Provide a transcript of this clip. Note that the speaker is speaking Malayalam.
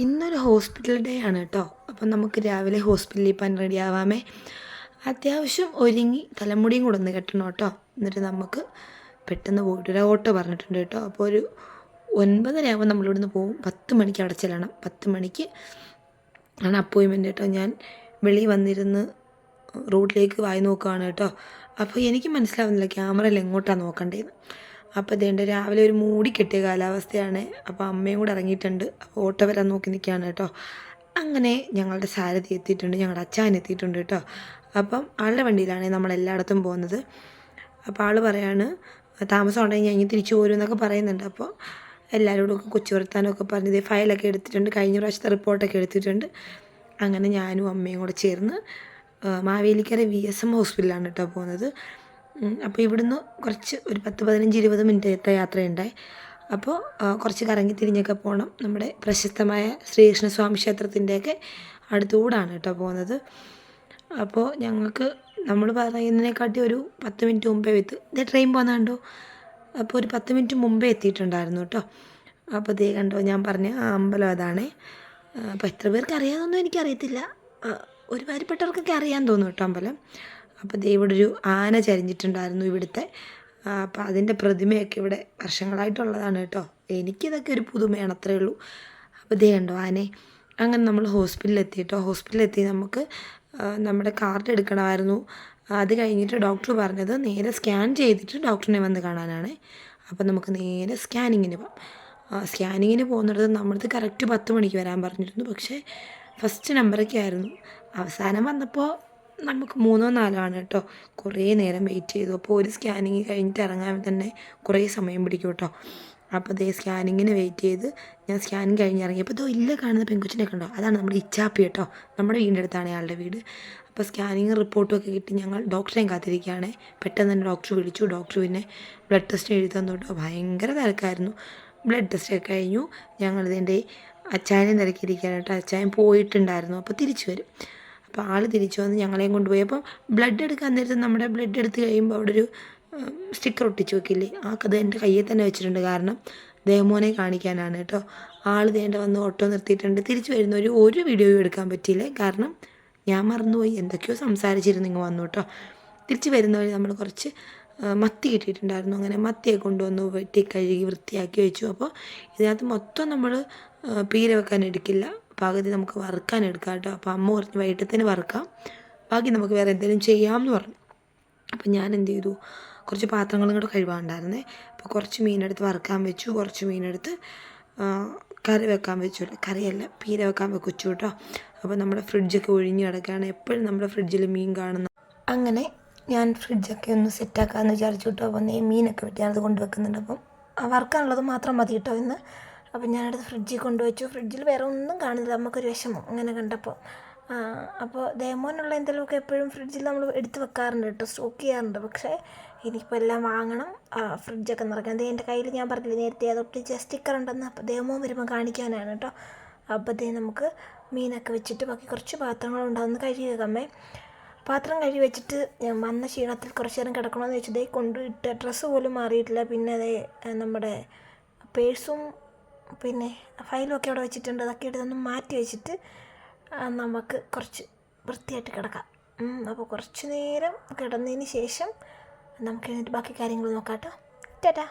ഇന്നൊരു ഹോസ്പിറ്റൽ ഡേ ആണ് കേട്ടോ. അപ്പം നമുക്ക് രാവിലെ ഹോസ്പിറ്റലിൽ പോകാൻ റെഡി ആവാമേ. അത്യാവശ്യം ഒരുങ്ങി തലമുടിയും കൂടെ ഒന്ന് കെട്ടണം കേട്ടോ. എന്നിട്ട് നമുക്ക് പെട്ടെന്ന് പോയിട്ട് ഒരു ഓട്ടോ പറഞ്ഞിട്ടുണ്ട് കേട്ടോ. അപ്പോൾ ഒരു ഒൻപതര ആകുമ്പോൾ നമ്മളിവിടുന്ന് പോകും പത്ത് മണിക്ക് അവിടെ ചെല്ലണം. പത്ത് മണിക്ക് ആണ് അപ്പോയിൻമെന്റ് കേട്ടോ. ഞാൻ വെളിയിൽ വന്നിരുന്ന് റോഡിലേക്ക് വായി നോക്കുകയാണ് കേട്ടോ. അപ്പോൾ എനിക്ക് മനസ്സിലാവുന്നില്ല ക്യാമറയിൽ എങ്ങോട്ടാണ് നോക്കണ്ടേന്ന്. അപ്പോൾ ഇതേണ്ട രാവിലെ ഒരു മൂടി കെട്ടിയ കാലാവസ്ഥയാണ്. അപ്പോൾ അമ്മയും കൂടെ ഇറങ്ങിയിട്ടുണ്ട്. അപ്പോൾ ഓട്ടോ വരാൻ നോക്കി നിൽക്കുകയാണ് കേട്ടോ. അങ്ങനെ ഞങ്ങളുടെ സാരഥി എത്തിയിട്ടുണ്ട് ഞങ്ങളുടെ അച്ഛൻ എത്തിയിട്ടുണ്ട് കേട്ടോ. അപ്പം ആളുടെ വണ്ടിയിലാണ് നമ്മൾ എല്ലായിടത്തും പോകുന്നത്. അപ്പോൾ ആൾ പറയാണ് താമസം ഉണ്ടെങ്കിൽ ഞാൻ ഇനി തിരിച്ചു പോരും എന്നൊക്കെ പറയുന്നുണ്ട്. അപ്പോൾ എല്ലാവരോടും ഒക്കെ കൊച്ചു വർത്താനമൊക്കെ പറഞ്ഞ് ഇതേ ഫയലൊക്കെ എടുത്തിട്ടുണ്ട്. കഴിഞ്ഞ പ്രാവശ്യത്തെ റിപ്പോർട്ടൊക്കെ എടുത്തിട്ടുണ്ട്. അങ്ങനെ ഞാനും അമ്മയും കൂടെ ചേർന്ന് മാവേലിക്കര വി എസ് എം ഹോസ്പിറ്റലാണ് കേട്ടോ പോകുന്നത്. അപ്പോൾ ഇവിടുന്ന് കുറച്ച് ഒരു പത്ത് പതിനഞ്ച് ഇരുപത് മിനിറ്റ് യാത്രയുണ്ടായി. അപ്പോൾ കുറച്ച് കറങ്ങി തിരിഞ്ഞൊക്കെ പോകണം നമ്മുടെ പ്രശസ്തമായ ശ്രീകൃഷ്ണസ്വാമി ക്ഷേത്രത്തിന്റെയൊക്കെ അടുത്തുകൂടാണ് കേട്ടോ പോകുന്നത്. അപ്പോൾ ഞങ്ങൾക്ക് നമ്മൾ പറയുന്നതിനെക്കാട്ടി ഒരു പത്ത് മിനിറ്റ് മുമ്പേ എത്തി. ഇത് ട്രെയിൻ പോകുന്ന കണ്ടോ അപ്പോൾ ഒരു പത്ത് മിനിറ്റ് മുമ്പേ എത്തിയിട്ടുണ്ടായിരുന്നു കേട്ടോ. അപ്പോൾ ദേ കണ്ടോ ഞാൻ പറഞ്ഞ ആ അമ്പലം അതാണേ. അപ്പോൾ എത്ര പേർക്ക് അറിയാമെന്നൊന്നും എനിക്കറിയത്തില്ല. ഒരു ഒരുമാതിരിപ്പെട്ടവർക്കൊക്കെ അറിയാൻ തോന്നും കേട്ടോ അമ്പലം. അപ്പോൾ ദേ ഇവിടെ ഒരു ആന ചരിഞ്ഞിട്ടുണ്ടായിരുന്നു ഇവിടുത്തെ. അപ്പോൾ അതിന്റെ പ്രതിമയൊക്കെ ഇവിടെ വർഷങ്ങളായിട്ടുള്ളതാണ് കേട്ടോ. എനിക്കിതൊക്കെ ഒരു പുതുമയാണ് അത്രേ ഉള്ളൂ. അപ്പോൾ ദേ കണ്ടോ ആനെ അങ്ങനെ നമ്മൾ ഹോസ്പിറ്റലിലെത്തി കേട്ടോ. ഹോസ്പിറ്റലിലെത്തി നമുക്ക് നമ്മുടെ കാർഡ് എടുക്കണമായിരുന്നു. അത് കഴിഞ്ഞിട്ട് ഡോക്ടർ പറഞ്ഞത് നേരെ സ്കാൻ ചെയ്തിട്ട് ഡോക്ടറിനെ വന്ന് കാണാനാണ്. അപ്പോൾ നമുക്ക് നേരെ സ്കാനിങ്ങിന് പോകാം സ്കാനിങ്ങിന് പോകുന്നിടത്ത് നമ്മളത് കറക്റ്റ് പത്ത് മണിക്ക് വരാൻ പറഞ്ഞിരുന്നു. പക്ഷേ ഫസ്റ്റ് നമ്പറൊക്കെ ആയിരുന്നു. അവസാനം വന്നപ്പോൾ നമുക്ക് മൂന്നോ നാലോ ആണ് കേട്ടോ കുറേ നേരം വെയിറ്റ് ചെയ്തു. അപ്പോൾ ഒരു സ്കാനിങ് കഴിഞ്ഞിട്ട് ഇറങ്ങാൻ തന്നെ കുറേ സമയം പിടിക്കും കേട്ടോ അപ്പോൾ ദേ സ്കാനിങ്ങിന് വെയിറ്റ് ചെയ്ത് ഞാൻ സ്കാനിങ് കഴിഞ്ഞ് ഇറങ്ങിയപ്പോൾ ഇതോ ഇല്ല കാണുന്ന പെൺകുച്ചിനെ കണ്ടോ? അതാണ് നമ്മുടെ ഇച്ചാപ്പി കേട്ടോ നമ്മുടെ വീടിന്റെ അടുത്താണ് അയാളുടെ വീട്. അപ്പോൾ സ്കാനിങ് റിപ്പോർട്ടും ഒക്കെ കിട്ടി. ഞങ്ങൾ ഡോക്ടറെയും കാത്തിരിക്കുകയാണ്. പെട്ടെന്ന് തന്നെ ഡോക്ടർ വിളിച്ചു. ഡോക്ടർ പിന്നെ ബ്ലഡ് ടെസ്റ്റ് എഴുതി തന്നു കേട്ടോ ഭയങ്കര തിരക്കായിരുന്നു. ബ്ലഡ് ടെസ്റ്റ് ഒക്കെ കഴിഞ്ഞു. ഞങ്ങളിതിന്റെ അച്ചായനെ തിരക്കിയിരിക്കുകയാണ് കേട്ടോ അച്ചായൻ പോയിട്ടുണ്ടായിരുന്നു. അപ്പോൾ തിരിച്ചു വരും. അപ്പോൾ ആൾ തിരിച്ചു വന്ന് ഞങ്ങളെയും കൊണ്ടുപോയി. അപ്പം ബ്ലഡ് എടുക്കാൻ നേരത്ത് നമ്മുടെ ബ്ലഡ് എടുത്ത് കഴിയുമ്പോൾ അവിടെ ഒരു സ്റ്റിക്കർ ഒട്ടിച്ച് വെക്കില്ലേ? ആ കഥ എന്റെ കയ്യിൽ തന്നെ വെച്ചിട്ടുണ്ട്. കാരണം ദേമോനെ കാണിക്കാനാണ് കേട്ടോ. ആൾ ദേണ്ട വന്ന് ഓട്ടോ നിർത്തിയിട്ടുണ്ട്. തിരിച്ചു വരുന്ന ഒരു ഒരു വീഡിയോയും എടുക്കാൻ പറ്റിയില്ല. കാരണം ഞാൻ മറന്നുപോയി. എന്തൊക്കെയോ സംസാരിച്ചിരുന്നു ഇങ്ങ് വന്നു കേട്ടോ. തിരിച്ചു വരുന്ന വഴി നമ്മൾ കുറച്ച് മത്തി കിട്ടിയിട്ടുണ്ടായിരുന്നു. അങ്ങനെ മത്തിയെ കൊണ്ടുവന്നു വെട്ടി കഴുകി വൃത്തിയാക്കി വെച്ചു. അപ്പോൾ ഇതിനകത്ത് മൊത്തം നമ്മൾ പീര വെക്കാൻ എടുക്കില്ല. പകുതി നമുക്ക് വറുക്കാൻ എടുക്കാം കേട്ടോ. അപ്പോൾ അമ്മ പറഞ്ഞു വൈകിട്ടത്തിന് വറുക്കാം. ബാക്കി നമുക്ക് വേറെ എന്തെങ്കിലും ചെയ്യാമെന്ന് പറഞ്ഞു. അപ്പം ഞാൻ എന്ത് ചെയ്തു? കുറച്ച് പാത്രങ്ങളും കൂടെ കഴിവാണ്ടായിരുന്നേ അപ്പോൾ കുറച്ച് മീനെടുത്ത് വറുക്കാൻ വെച്ചു. കുറച്ച് മീനെടുത്ത് കറി വെക്കാൻ വെച്ചു. കറിയല്ല പീര വെക്കാൻ വെച്ചു കേട്ടോ. അപ്പോൾ നമ്മുടെ ഫ്രിഡ്ജൊക്കെ ഒഴിഞ്ഞു കിടക്കുകയാണ്. എപ്പോഴും നമ്മുടെ ഫ്രിഡ്ജിൽ മീൻ കാണുന്ന അങ്ങനെ ഞാൻ ഫ്രിഡ്ജൊക്കെ ഒന്ന് സെറ്റാക്കാമെന്ന് വിചാരിച്ചു കേട്ടോ. അപ്പോൾ മീനൊക്കെ വെട്ടി ഞാനത് കൊണ്ടുവെക്കുന്നുണ്ട്. അപ്പം വറുക്കാനുള്ളത് മാത്രം മതി കേട്ടോ ഇന്ന്. അപ്പം ഞാനടുത്ത് ഫ്രിഡ്ജിൽ കൊണ്ടുവച്ചു. ഫ്രിഡ്ജിൽ വേറെ ഒന്നും കാണുന്നില്ല. നമുക്കൊരു വിഷമം അങ്ങനെ കണ്ടപ്പോൾ. അപ്പോൾ ദേമോനുള്ള എന്തെങ്കിലുമൊക്കെ എപ്പോഴും ഫ്രിഡ്ജിൽ നമ്മൾ എടുത്ത് വെക്കാറുണ്ട് കേട്ടോ. സ്റ്റോക്ക് ചെയ്യാറുണ്ട്. പക്ഷേ ഇനിയിപ്പോൾ എല്ലാം വാങ്ങണം. ഫ്രിഡ്ജൊക്കെ നിറയ്ക്കാൻ അതേ എന്റെ കയ്യിൽ ഞാൻ പറഞ്ഞില്ല നേരത്തെ അതൊട്ട് സ്റ്റിക്കർ ഉണ്ടെന്ന്. അപ്പോൾ ദേമോൻ വരുമ്പോൾ കാണിക്കാനാണ് കേട്ടോ. അപ്പോൾ അതേ നമുക്ക് മീനൊക്കെ വെച്ചിട്ട് ബാക്കി കുറച്ച് പാത്രങ്ങളുണ്ടാകുന്ന കഴുകി വെക്കാമേ പാത്രം കഴുകി വെച്ചിട്ട് ഞാൻ വന്ന ക്ഷീണത്തിൽ കുറച്ച് നേരം കിടക്കണമെന്ന് വെച്ചതേ കൊണ്ടുപോയിട്ട് ഡ്രസ്സ് പോലും മാറിയിട്ടില്ല. പിന്നെ അതേ നമ്മുടെ പേഴ്സും പിന്നെ ഫയലും ഒക്കെ അവിടെ വെച്ചിട്ടുണ്ട്. അതൊക്കെ എടുത്തൊന്ന് മാറ്റി വെച്ചിട്ട് നമുക്ക് കുറച്ച് വൃത്തിയായിട്ട് കിടക്കാം. അപ്പോൾ കുറച്ച് നേരം കിടന്നതിന് ശേഷം നമുക്ക് എന്നിട്ട് ബാക്കി കാര്യങ്ങൾ നോക്കാം കേട്ടോ. ടാറ്റാ.